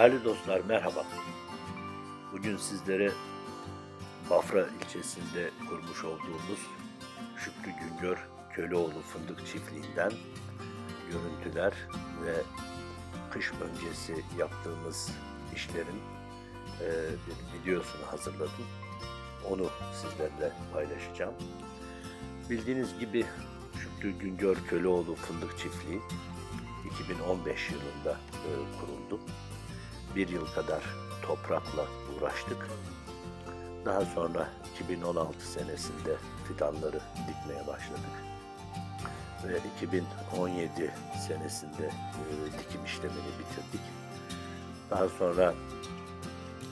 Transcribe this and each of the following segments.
Değerli dostlar merhaba. Bugün sizlere Bafra ilçesinde kurmuş olduğumuz Şükrü Güngör Köleoğlu Fındık Çiftliği'nden görüntüler ve kış öncesi yaptığımız işlerin e, bir videosunu hazırladım. Onu sizlerle paylaşacağım. Bildiğiniz gibi Şükrü Güngör Köleoğlu Fındık Çiftliği 2015 yılında e, kuruldu. Bir yıl kadar toprakla uğraştık. Daha sonra 2016 senesinde fidanları dikmeye başladık. Ve 2017 senesinde e, dikim işlemini bitirdik. Daha sonra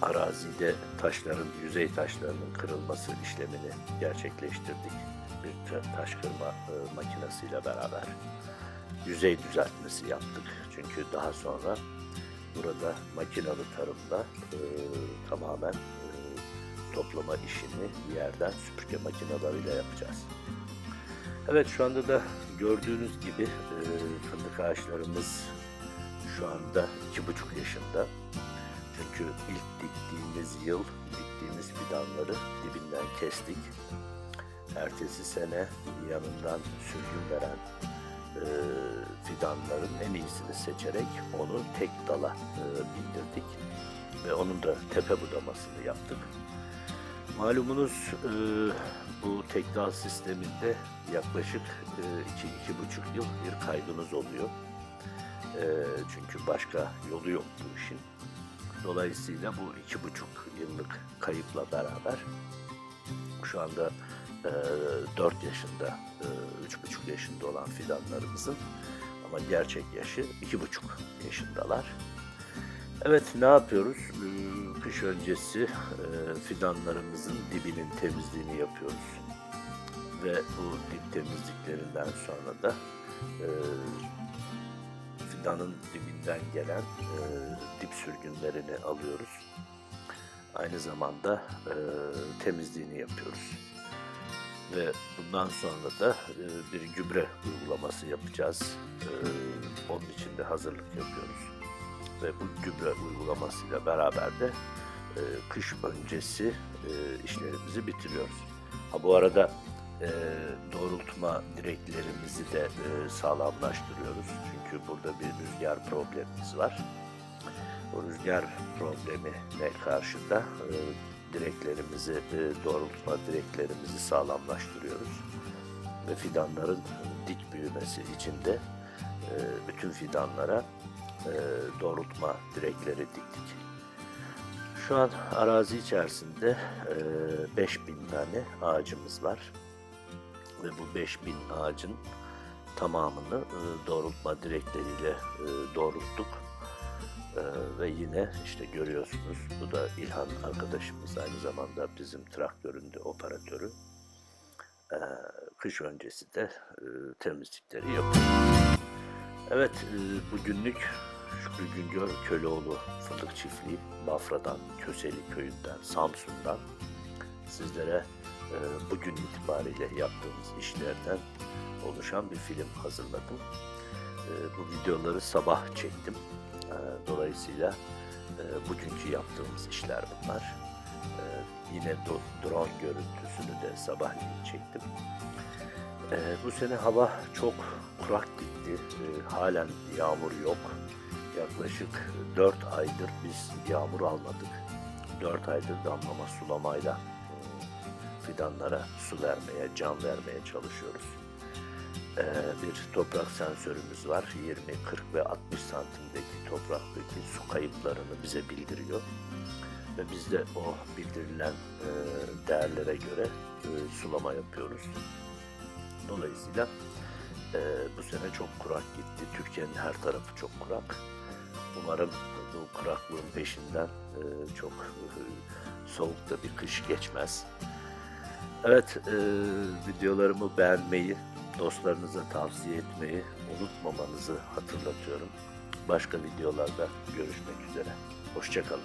arazide taşların, yüzey taşlarının kırılması işlemini gerçekleştirdik. Bir ta- taş kırma e, makinesiyle beraber yüzey düzeltmesi yaptık. Çünkü daha sonra burada makinalı tarımda e, tamamen e, toplama işini yerden süpürge makinalarıyla yapacağız. Evet şu anda da gördüğünüz gibi e, fındık ağaçlarımız şu anda iki buçuk yaşında. Çünkü ilk diktiğimiz yıl diktiğimiz fidanları dibinden kestik. Ertesi sene yanından sürgün veren e, fidanların en iyisini seçerek onu tek dala e, bindirdik ve onun da tepe budamasını yaptık. Malumunuz e, bu tek dal sisteminde yaklaşık e, iki, iki buçuk yıl bir kaybınız oluyor. Çünkü başka yolu yok bu işin. Dolayısıyla bu iki buçuk yıllık kayıpla beraber şu anda e, 4 yaşında, e, 3,5 yaşında olan fidanlarımızın ama gerçek yaşı 2,5 yaşındalar. Evet ne yapıyoruz? Ee, Kış öncesi e, fidanlarımızın dibinin temizliğini yapıyoruz. Ve bu dip temizliklerinden sonra da e, fidanın dibinden gelen e, dip sürgünlerini alıyoruz. Aynı zamanda temizliğini yapıyoruz ve bundan sonra da e, bir gübre uygulaması yapacağız. E, onun için de hazırlık yapıyoruz. Ve bu gübre uygulamasıyla beraber de e, kış öncesi işlerimizi bitiriyoruz. Ha bu arada e, doğrultma direklerimizi de sağlamlaştırıyoruz. Çünkü burada bir rüzgar problemimiz var. O rüzgar problemine karşı da direklerimizi, e, doğrultma direklerimizi sağlamlaştırıyoruz. Ve fidanların dik büyümesi için de e, bütün fidanlara e, doğrultma direkleri diktik. Şu an arazi içerisinde e, 5000 tane ağacımız var. Ve bu 5000 ağacın tamamını e, doğrultma direkleriyle e, doğrulttuk. Ee, ve yine işte görüyorsunuz bu da İlhan arkadaşımız aynı zamanda bizim traktörün de operatörü. Ee, kış öncesi de e, temizlikleri yapıyor. Evet e, bugünlük Şükrü Güngör Köleoğlu Fındık Çiftliği Bafra'dan, Köseli Köyü'nden, Samsun'dan sizlere e, bugün itibariyle yaptığımız işlerden oluşan bir film hazırladım. E, bu videoları sabah çektim. Dolayısıyla e, bugünkü yaptığımız işler bunlar. Ee, Yine do- drone görüntüsünü de sabahleyin çektim. Ee, Bu sene hava çok kurak gitti. Ee, Halen yağmur yok. Yaklaşık 4 aydır biz yağmur almadık. 4 aydır damlama sulamayla e, fidanlara su vermeye, can vermeye çalışıyoruz. Ee, bir toprak sensörümüz var. 20, 40 ve 60 santimdeki topraktaki su kayıplarını bize bildiriyor. Ve biz de o bildirilen e, değerlere göre e, sulama yapıyoruz. Dolayısıyla e, bu sene çok kurak gitti. Türkiye'nin her tarafı çok kurak. Umarım bu kuraklığın peşinden çok soğuk da bir kış geçmez. Evet, videolarımı beğenmeyi, dostlarınıza tavsiye etmeyi unutmamanızı hatırlatıyorum. Başka videolarda görüşmek üzere. Hoşçakalın.